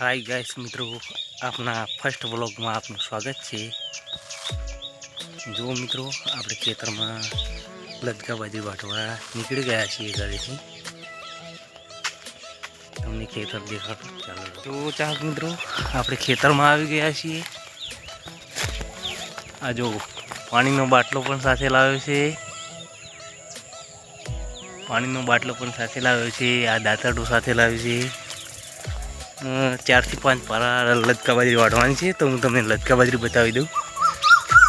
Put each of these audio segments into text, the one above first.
Hi guys મિત્રો. આપના first વ્લોગમાં આપનું સ્વાગત છે. જુઓ મિત્રો, આપણે ખેતરમાં લટકા બાજુ વાટવા નીકળી ગયા છીએ ઘરેથી. તમને ખેતર દેખાડો ચાલો. તો ચાહક મિત્રો, આપણે ખેતરમાં આવી ગયા છીએ. આ જો પાણીનો બાટલો પણ સાથે લાવ્યો છે. પાણીનો બાટલો પણ સાથે લાવ્યો છે. આ દાંતરડું સાથે લાવ્યું છે. ચારથી પાંચ પારા લટકા બાજરી વાઢવાની છે, તો હું તમને લટકા બાજરી બતાવી દઉં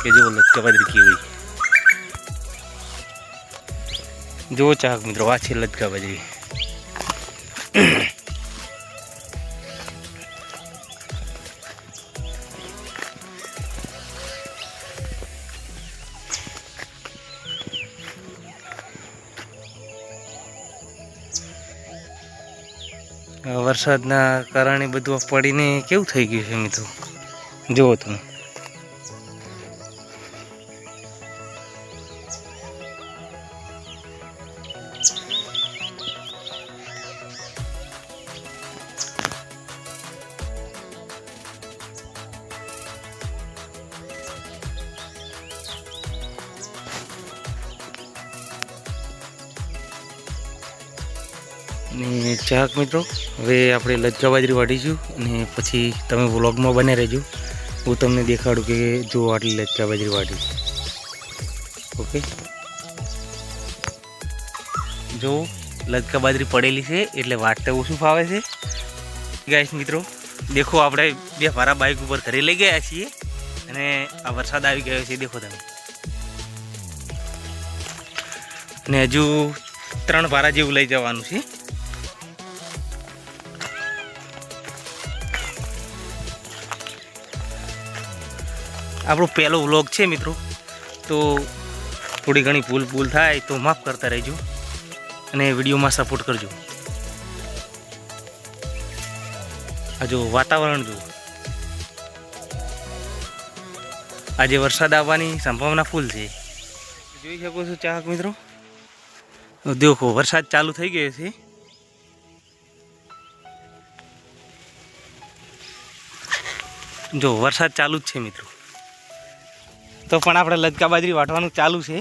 કે જો લટકા બાજરી કેવી જુઓ ચાહક મિત્રો, આ છે લટકા બાજરી. વરસાદના કારણે બધું પડીને કેવું થઈ ગયું છે મિત્રો? જુઓ તમે. અને ચાહક મિત્રો, હવે આપણે લચકા બાજરી વાટીશું અને પછી તમે વ્લોગમાં બને રહેજો. હું તમને દેખાડું કે જો આટલી લચકા બાજરી વાટી ઓકે? જો લચકા બાજરી પડેલી છે એટલે વાટતા ઓછું ફાવે છે. ગાઈશ મિત્રો, દેખો આપણે બે ભારા બાઇક ઉપર ઘરે લઈ ગયા છીએ અને આ વરસાદ આવી ગયો છે, દેખો તમે. અને હજુ ત્રણ ભારા જેવું લઈ જવાનું છે. આપણો પહેલો વ્લોગ છે મિત્રો. તો થોડી ઘણી ભૂલ ભૂલ થાય તો માફ કરતા રહેજો અને વિડીયોમાં સપોર્ટ કરજો. આ જો વાતાવરણ જુઓ. આજે વરસાદ આવવાની સંભાવના ફૂલ છે. જોઈ શકો છો ચાહક મિત્રો? દેખો, વરસાદ ચાલુ થઈ ગયો છે. જો વરસાદ ચાલુ જ છે મિત્રો. તો પણ આપણે લચકા બાજરી વાટવાનું ચાલુ છે.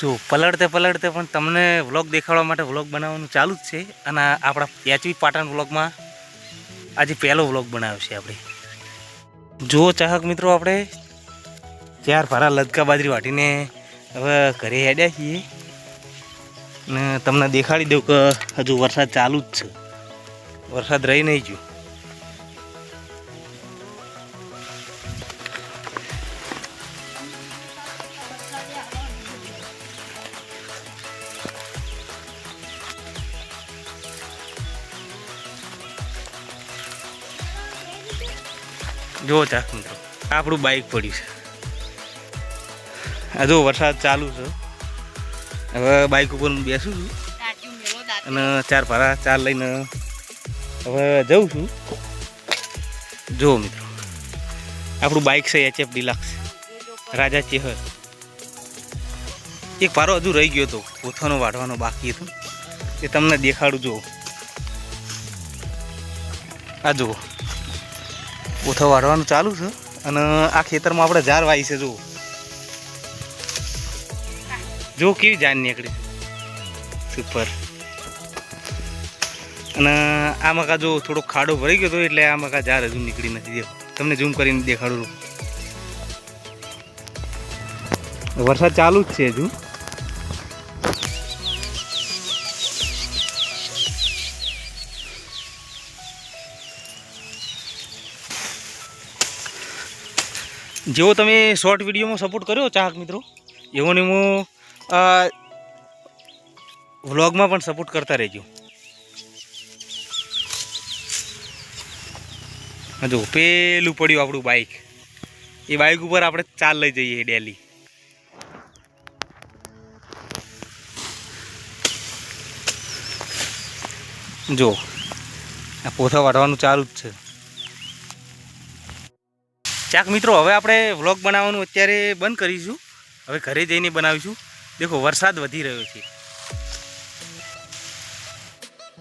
જો, પલળતે પલળતે પણ તમને વ્લોગ દેખાડવા માટે વ્લોગ બનાવવાનું ચાલુ જ છે અને આપણા એચવી પાટણ વ્લોગમાં આજે પહેલો વ્લોગ બનાવ્યો છે આપણે. જુઓ ચાહક મિત્રો, આપણે ચાર ભારા લદકા બાજરી વાટીને હવે ઘરે હેડ્યા છીએ. ને તમને દેખાડી દઉં કે હજુ વરસાદ ચાલુ જ છે. વરસાદ રહી નહીં ગયો. જો ચાક મિત્રો. આપણું બાઇક પડ્યું છે. આ જો વરસાદ ચાલુ છે. હવે બાઇક ઉપર હું બેસું છું. અને ચાર ભારા ચાર લઈને હવે જઉં છું. જો મિત્રો. આપણું બાઇક છે એચએફ ડિલક્સ રાજા ચેહર. એક પારો હજુ રહી ગયો હતો પોથાનો વાઢવાનો બાકી હતો. એ તમને દેખાડું જુઓ આ જુઓ. ઓથો વાળવાનું ચાલુ છે. અને આ ખેતરમાં આપણે ઝાર વાવી છે, જુઓ. જો કેવી જાન નીકળી સુપર અને આ મકા જો થોડો ખાડો ભરાઈ ગયો હતો એટલે આ મકા ઝાર હજુ નીકળી નથી તમને ઝૂમ કરીને દેખાડું વરસાદ ચાલુ જ છે હજુ. જેવો તમે શોર્ટ વિડીયોમાં સપોર્ટ કર્યો ચાહક મિત્રો, એવો ને હું વ્લોગમાં પણ સપોર્ટ કરતા રહેજો. જો પેલું પડ્યું આપણું બાઇક એ બાઇક ઉપર આપણે ચાલ લઈ જઈએ ડેલી જો, આ પોથા વાટવાનું ચાલુ જ છે. ચાક મિત્રો, હવે આપણે વ્લોગ બનાવવાનું અત્યારે બંધ કરીશું. હવે ઘરે જઈને બનાવીશું. દેખો, વરસાદ વધી રહ્યો છે.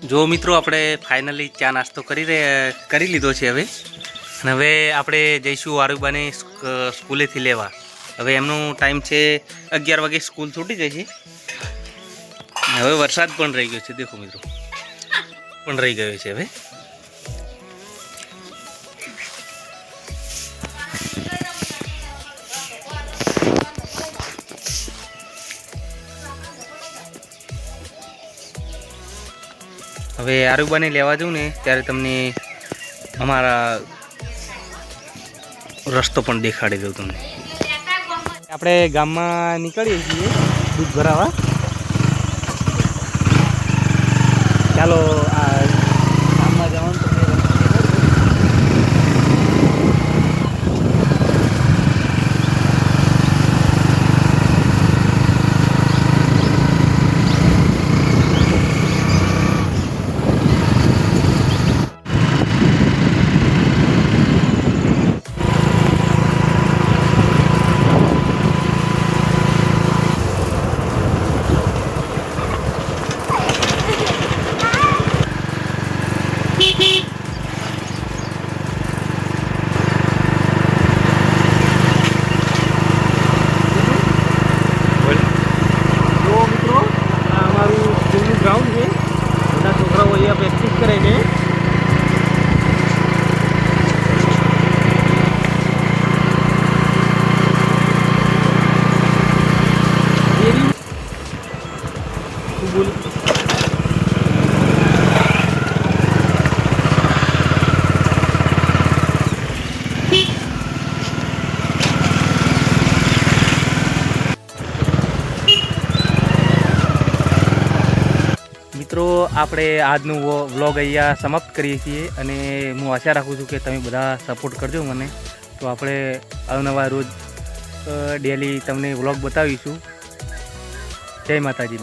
જો મિત્રો, આપણે ફાઇનલી ચા નાસ્તો કરી કરી લીધો છે હવે. અને હવે આપણે જઈશું આરુબાને સ્કૂલેથી લેવા. હવે એમનો ટાઈમ છે અગિયાર વાગે સ્કૂલ છૂટી જાય છે. હવે વરસાદ પણ રહી ગયો છે. દેખો મિત્રો, પણ રહી ગયો છે હવે. હવે આરુબાને લેવા જાઉં ને, ત્યારે તમને અમારા રસ્તો પણ દેખાડી દઉં તમને. આપણે ગામમાં નીકળીએ છીએ દૂધ ભરાવા ચાલો આ ગામમાં જવાનું તમને રસ્તો દેખાડી દઉં. જો મિત્રો આ અમારું સ્કૂલનું ગ્રાઉન્ડ છે બધા છોકરાઓ અહીંયા પ્રેક્ટિસ કરે છે એરી- તું બોલ. મિત્રો આપણે આજનું વ્લોગ અહીંયા સમાપ્ત કરીએ છીએ અને હું આશા રાખું છું કે તમે બધા સપોર્ટ કરજો મને. તો આપણે અવનવા રોજ ડેલી તમને વ્લોગ બતાવીશું. જય માતાજી